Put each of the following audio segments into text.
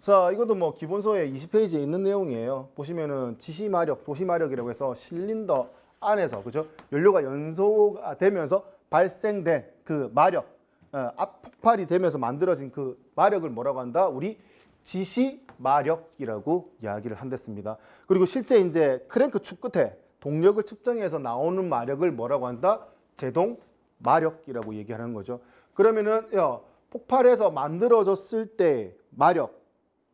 자, 이것도 뭐 기본서에 20페이지에 있는 내용이에요. 보시면은 지시 마력, 도시 마력이라고 해서 실린더 안에서 그죠? 연료가 연소가 되면서 발생된 그 마력, 어, 압폭발이 되면서 만들어진 그 마력을 뭐라고 한다? 우리 지시 마력이라고 이야기를 한댔습니다. 그리고 실제 이제 크랭크 축 끝에 동력을 측정해서 나오는 마력을 뭐라고 한다? 제동 마력이라고 얘기하는 거죠. 그러면은 야, 폭발해서 만들어졌을 때 마력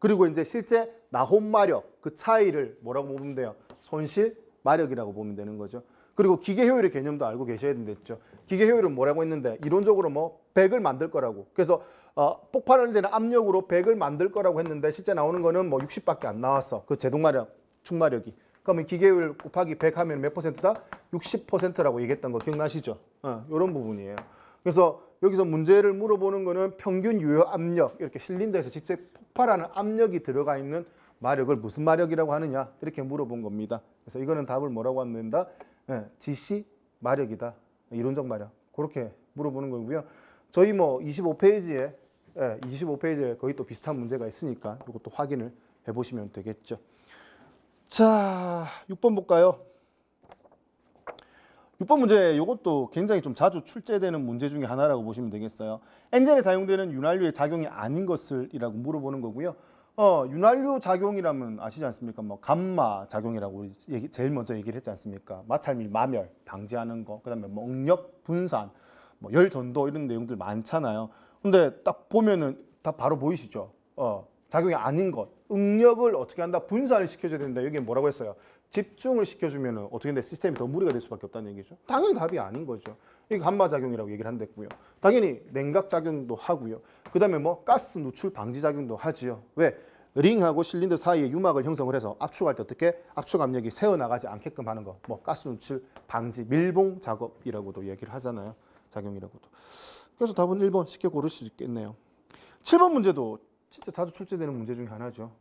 그리고 이제 실제 나홈 마력 그 차이를 뭐라고 보면 돼요? 손실 마력이라고 보면 되는 거죠. 그리고 기계 효율의 개념도 알고 계셔야 된댔죠. 기계 효율은 뭐라고 했는데 이론적으로 뭐 100을 만들 거라고. 그래서 어, 폭발을 되는 압력으로 100을 만들 거라고 했는데 실제 나오는 거는 뭐 60밖에 안 나왔어. 그 제동 마력, 충마력이. 그러면 기계 효율 곱하기 100 하면 몇 퍼센트다? 60%라고 얘기했던 거 기억나시죠? 어, 이런 부분이에요. 그래서 여기서 문제를 물어보는 거는 평균 유효 압력 이렇게 실린더에서 직접 폭발하는 압력이 들어가 있는 마력을 무슨 마력이라고 하느냐 이렇게 물어본 겁니다. 그래서 이거는 답을 뭐라고 하면 된다? 예, 지시 마력이다. 이론적 마력 그렇게 물어보는 거고요. 저희 뭐 25페이지에 예, 25페이지에 거의 또 비슷한 문제가 있으니까 이것도 확인을 해보시면 되겠죠. 자, 6번 볼까요? 6번 문제 이것도 굉장히 좀 자주 출제되는 문제 중에 하나라고 보시면 되겠어요. 엔진에 사용되는 윤활유의 작용이 아닌 것을이라고 물어보는 거고요. 어, 윤활유 작용이라면 아시지 않습니까? 뭐 감마 작용이라고 얘기, 제일 먼저 얘기를 했지 않습니까? 마찰밀 마멸 방지하는 거, 그다음에 뭐 응력 분산, 뭐 열 전도 이런 내용들 많잖아요. 근데 딱 보면은 다 바로 보이시죠? 어, 작용이 아닌 것, 응력을 어떻게 한다? 분산을 시켜줘야 된다. 여기 뭐라고 했어요? 집중을 시켜주면 어떻게 돼? 시스템이 더 무리가 될 수밖에 없다는 얘기죠. 당연히 답이 아닌 거죠. 이게 감마 작용이라고 얘기를 한댔고요. 당연히 냉각 작용도 하고요. 그 다음에 뭐 가스 누출 방지 작용도 하지요. 왜? 링하고 실린더 사이에 유막을 형성을 해서 압축할 때 어떻게 압축 압력이 새어 나가지 않게끔 하는 거. 뭐 가스 누출 방지 밀봉 작업이라고도 얘기를 하잖아요. 작용이라고도. 그래서 답은 1번 쉽게 고를 수 있겠네요. 7번 문제도 진짜 자주 출제되는 문제 중에 하나죠.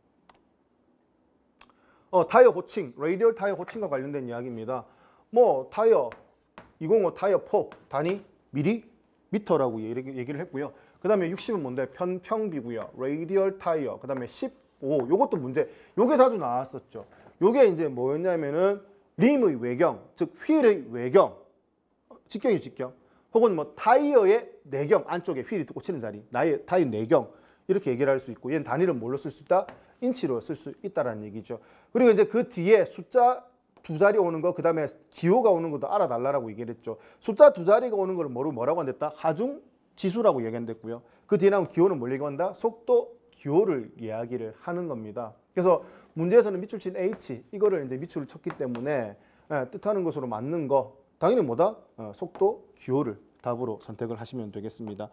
어, 타이어 호칭, 레이디얼 타이어 호칭과 관련된 이야기입니다. 뭐 타이어 205 타이어 폭 단위 미리 미터라고 얘기- 얘기를 했고요. 그 다음에 60은 뭔데 편평비고요. 레이디얼 타이어. 그 다음에 15 요것도 문제. 요게 자주 나왔었죠. 요게 이제 뭐였냐면은 림의 외경, 즉 휠의 외경. 어, 직경이 직경. 혹은 뭐 타이어의 내경 안쪽에 휠이 꽂히는 자리. 나의 타이어 내경. 이렇게 얘기를 할 수 있고 얘는 단위를 뭘로 쓸 수 있다? 인치로 쓸 수 있다라는 얘기죠. 그리고 이제 그 뒤에 숫자 두 자리 오는 거, 그 다음에 기호가 오는 것도 알아달라고 얘기를 했죠. 숫자 두 자리가 오는 거를 뭐로 뭐라고 한댔다? 하중 지수라고 얘기한댔고요. 그 뒤에 나온 기호는 뭘 얘기한다? 속도 기호를 이야기를 하는 겁니다. 그래서 문제에서는 밑줄 친 h 이거를 이제 밑줄을 쳤기 때문에 예, 뜻하는 것으로 맞는 거 당연히 뭐다? 어, 속도 기호를 답으로 선택을 하시면 되겠습니다.